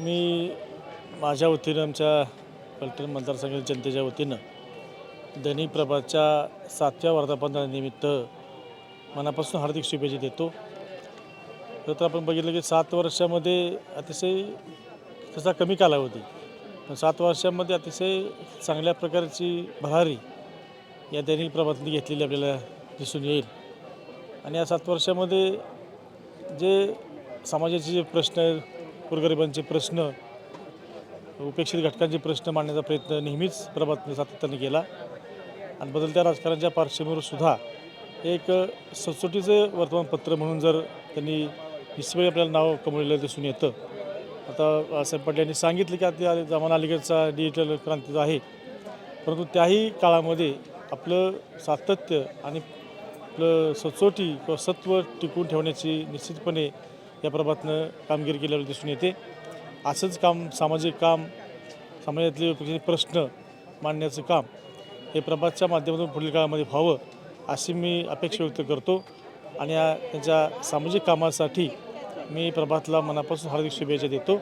मी माझ्या वतीनं आमच्या पलटण मतदारसंघाच्या जनतेच्या वतीनं दैनिक प्रभातच्या सातव्या वर्धापनानिमित्त मनापासून हार्दिक शुभेच्छा देतो. खरं तर आपण बघितलं की सात वर्षामध्ये अतिशय तसा कमी कालावधी पण सात वर्षामध्ये अतिशय चांगल्या प्रकारची भरारी या दैनिक प्रभातने घेतलेली आपल्याला दिसून येईल. आणि या सात वर्षामध्ये जे समाजाचे जे प्रश्न गोरगरिबांचे प्रश्न उपेक्षित घटकांचे प्रश्न मांडण्याचा प्रयत्न नेहमीच प्रभातने सातत्याने केला. आणि बदलत्या राजकारणाच्या पार्श्वभूमीवर सुद्धा एक सचोटीचं वर्तमानपत्र म्हणून जर त्यांनी निश्चितपणे आपल्याला नाव कमवलेलं दिसून येतं. आता साहेब पटेल यांनी सांगितलं की आता जमाना अलीकडचा डिजिटल क्रांतीचा आहे परंतु त्याही काळामध्ये आपलं सातत्य आणि आपलं सचोटी किंवा सत्व टिकून ठेवण्याची निश्चितपणे या प्रभातनं कामगिरी केलेलं दिसून येते. असंच काम सामाजिक काम समाजातले प्रश्न मांडण्याचं काम हे प्रभातच्या माध्यमातून पुढील काळामध्ये व्हावं अशी मी अपेक्षा व्यक्त करतो. आणि या त्यांच्या सामाजिक कामासाठी मी प्रभातला मनापासून हार्दिक शुभेच्छा देतो.